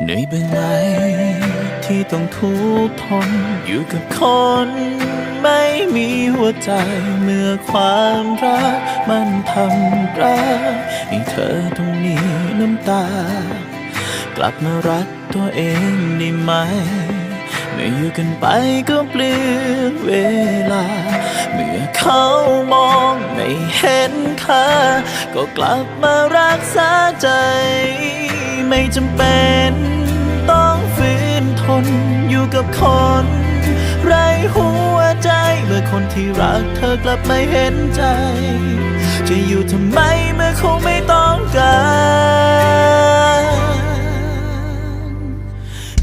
เหนื่อยบ้างไหมที่ต้องทุกข์ทนอยู่กับคน ไม่มีหัวใจเมื่อความรัก มันทำร้ายให้เธอต้องมีน้ำตา กลับมารักตัวเองได้ไหมเมื่ออยู่กันไปก็เปลืองเวลา เมื่อเขามองไม่เห็นค่า ก็กลับมารักษาใจ ไม่จำเป็น ทนอยู่กับคน ไรหัวใจ เมื่อคนที่รักเธอกลับไม่เห็นใจ จะอยู่ทำไมเมื่อเขาไม่ต้องการ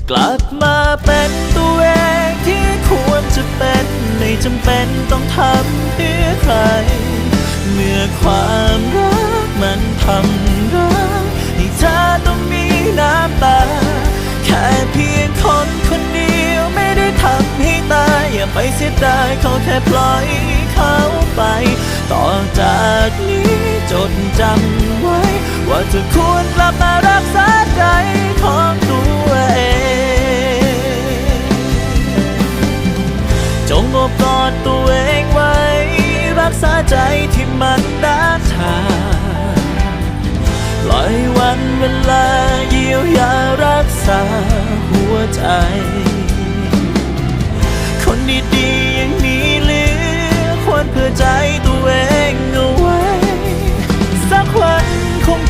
กลับมาเป็นตัวเองที่ควรจะเป็นไม่จำเป็นต้องทำเพื่อใคร เมื่อความรักมันทำร้ายให้เธอต้องมี ไปเสียดายเขาแค่ปล่อยเขาไป ต่อจากนี้จดจำไว้ ว่าจะค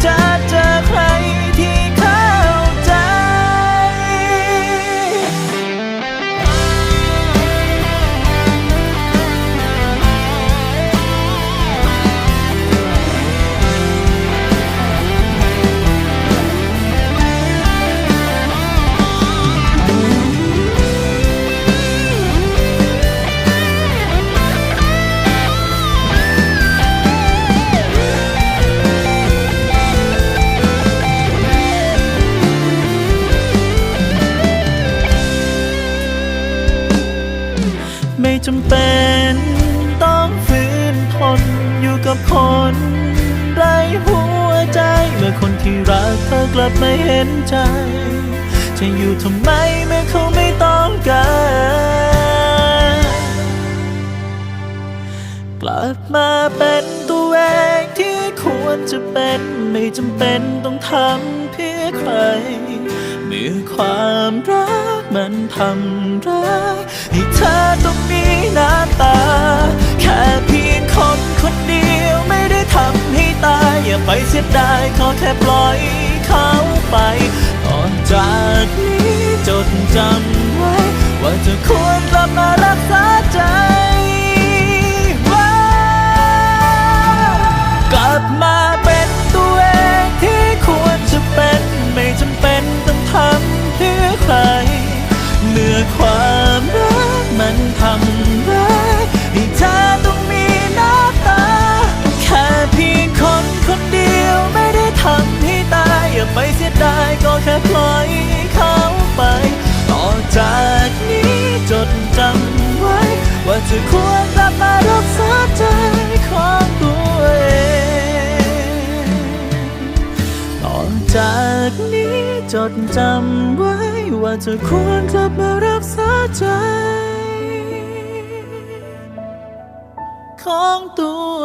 คง จำเป็นต้องฝืนทนอยู่กับคนไร้หัวใจเมื่อคนที่รักเธอกลับไม่เห็นใจ จะอยู่ทำไมเมื่อเขาไม่ต้องการกลับมาเป็นตัวเองที่ควรจะเป็นไม่จำเป็นต้องทำเพื่อใครเมื่อความรักมันทำร้าย ไปเสียดายขอแค่ปล่อยเขาไปต่อจากนี้จดจำไว้ ว่าจะควรกลับมา ธอควรกลับมารักษาใจของตัวเองต่อจากนี้จดจำไว้ว่าเธอควรกลับมารักษาใจ ของตัว